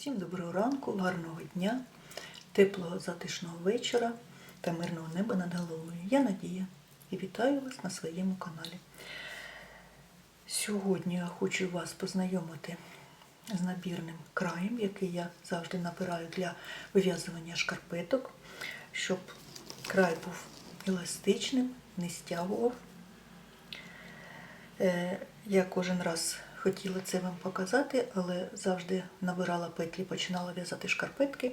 Всім доброго ранку, гарного дня, теплого затишного вечора та мирного неба над головою. Я Надія і вітаю вас на своєму каналі. Сьогодні я хочу вас познайомити з набірним краєм, який я завжди набираю для вив'язування шкарпеток, щоб край був еластичним, не стягував. Е, Я кожен раз хотіла це вам показати, але завжди набирала петлі, починала в'язати шкарпетки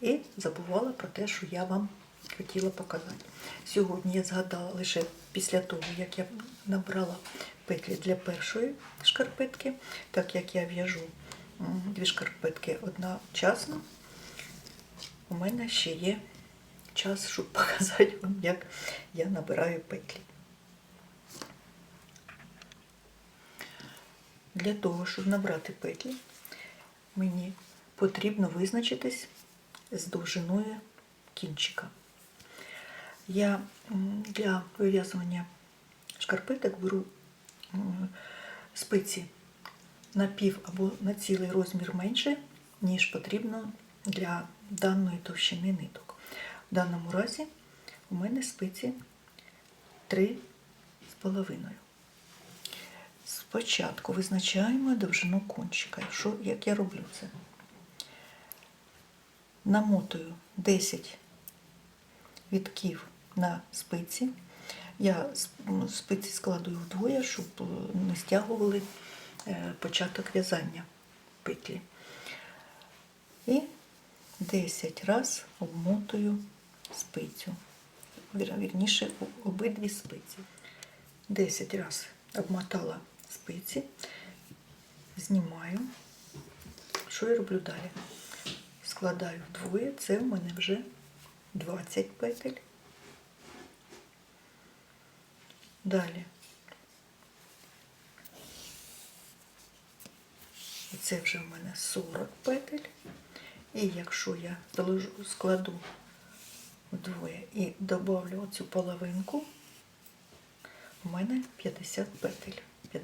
і забувала про те, що я вам хотіла показати. Сьогодні я згадала лише після того, як я набрала петлі для першої шкарпетки, так як я в'яжу дві шкарпетки одночасно, у мене ще є час, щоб показати вам, як я набираю петлі. Для того, щоб набрати петлі, мені потрібно визначитись з довжиною кінчика. Я для вив'язування шкарпеток беру спиці на пів або на цілий розмір менше, ніж потрібно для даної товщини ниток. В даному разі у мене спиці 3 з половиною. Спочатку визначаємо довжину кончика. Що, як я роблю це? Намотую 10 вітків на спиці. Я спиці складую вдвоє, щоб е, не стягували е, початок в'язання петлі. І 10 раз обмотую спицю. Вірніше, обидві спиці. 10 раз обмотала спиці, знімаю. Що я роблю далі? Складаю вдвоє, це в мене вже 20 петель. Далі. Це вже в мене 40 петель. І якщо я заложу, складу вдвоє і добавлю оцю половинку, у мене 50 петель,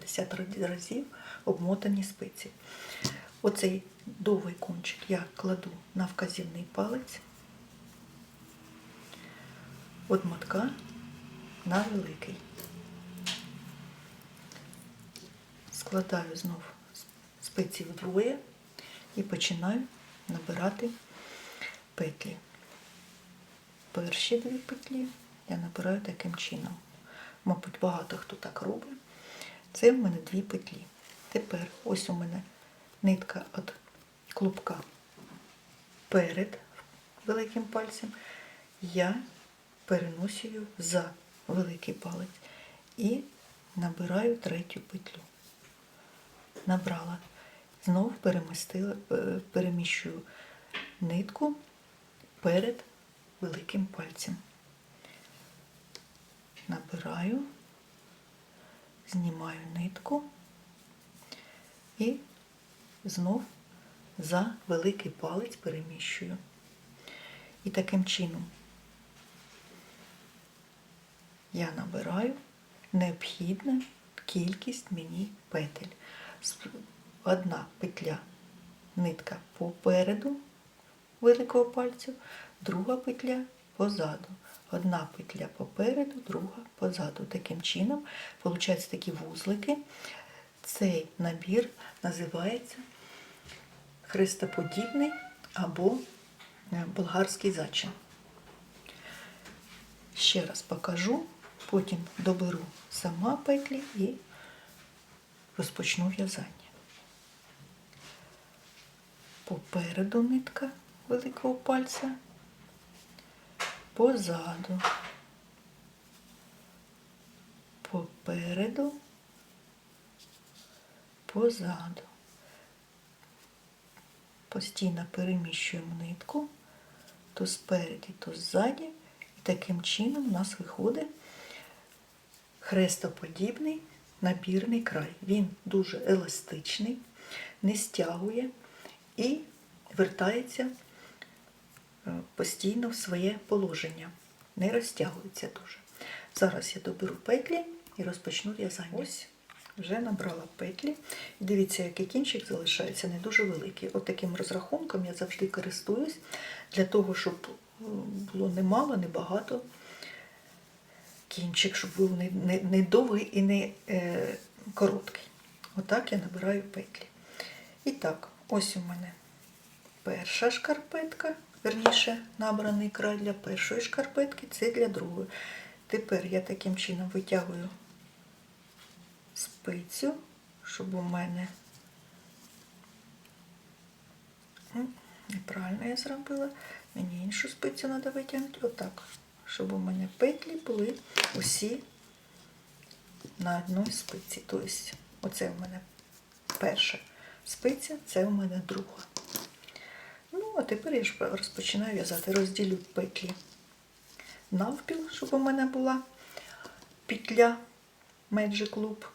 50 разів обмотані спиці. Оцей довгий кончик я кладу на вказівний палець, от мотка на великий. Складаю знов спиці вдвоє і починаю набирати петлі. Перші дві петлі я набираю таким чином. Мабуть, багато хто так робить. Це в мене дві петлі. Тепер ось у мене нитка від клубка перед великим пальцем. Я переносю за великий палець і набираю третю петлю. Набрала. Знов перемістила, е, переміщую нитку перед великим пальцем. Набираю, знімаю нитку і знов за великий палець переміщую. І таким чином я набираю необхідну кількість мені петель. Одна петля нитка попереду великого пальцю, друга петля позаду. Одна петля попереду, друга позаду. Таким чином, виходять такі вузлики. Цей набір називається хрестоподібний або е, болгарський зачин. Ще раз покажу, потім доберу сама петлі і розпочну в'язання. Попереду нитка великого пальця, позаду, попереду, позаду. Постійно переміщуємо нитку то спереді, то ззаді. І таким чином у нас виходить хрестоподібний набірний край. Він дуже еластичний, не стягує і вертається постійно в своє положення, не розтягується дуже. Зараз я доберу петлі і розпочну в'язання. Ось вже набрала петлі. Дивіться, який кінчик залишається не дуже великий. От таким розрахунком я завжди користуюсь для того, щоб е, було не мало, не багато кінчик, щоб був не, не, не довгий і не е, короткий. Отак я набираю петлі. І так, ось у мене перша шкарпетка, верніше, набраний край для першої шкарпетки, це для другої. Тепер я таким чином витягую спицю, щоб у мене неправильно я зробила. Мені іншу спицю треба витягнути. Отак. Щоб у мене петлі були усі на одній спиці. Тобто, оце у мене перша спиця, це у мене друга. А тепер я ж розпочинаю в'язати. Розділю петлі навпіл, щоб у мене була петля Magic Loop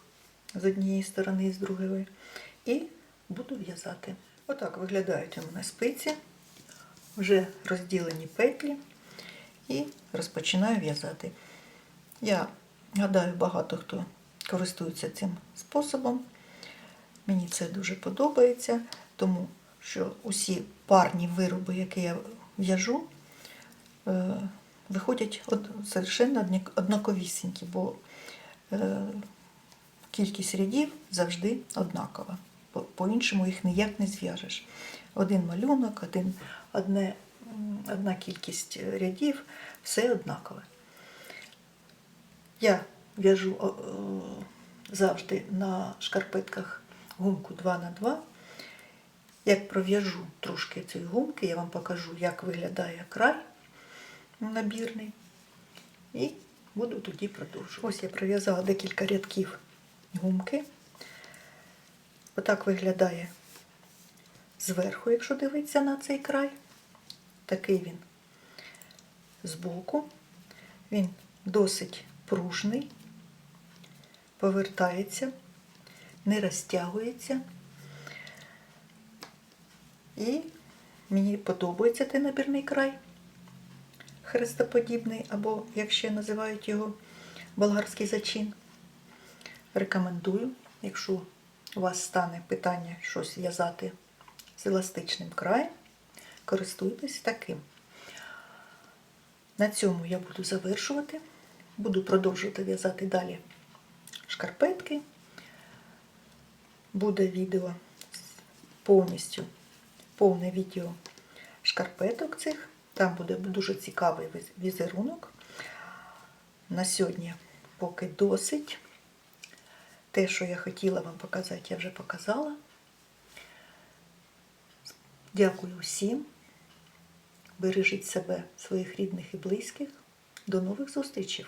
з однієї сторони і з другої. І буду в'язати. Отак виглядають у мене спиці, вже розділені петлі, і розпочинаю в'язати. Я гадаю, багато хто користується цим способом. Мені це дуже подобається, тому що усі парні вироби, які я в'яжу, е, виходять од- совершенно однаковісінькі, бо е, кількість рядів завжди однакова. По- По-іншому їх ніяк не зв'яжеш. Один малюнок, один, одне, одна кількість рядів, все однакове. Я в'яжу завжди на шкарпетках гумку 2 на 2 Як пров'яжу трошки цієї гумки, я вам покажу, як виглядає край набірний. І буду тоді продовжувати. Ось я пров'язала декілька рядків гумки. Отак виглядає зверху, якщо дивитися на цей край. Такий він збоку. Він досить пружний, повертається, не розтягується. І мені подобається цей набірний край хрестоподібний, або, як ще називають його, болгарський зачин. Рекомендую, якщо у вас стане питання щось в'язати з еластичним краєм, користуйтесь таким. На цьому я буду завершувати. Буду продовжувати в'язати далі шкарпетки. Буде відео повністю, повне відео шкарпеток цих. Там буде дуже цікавий візерунок. На сьогодні поки досить. Те, що я хотіла вам показати, я вже показала. Дякую всім. Бережіть себе, своїх рідних і близьких. До нових зустрічей!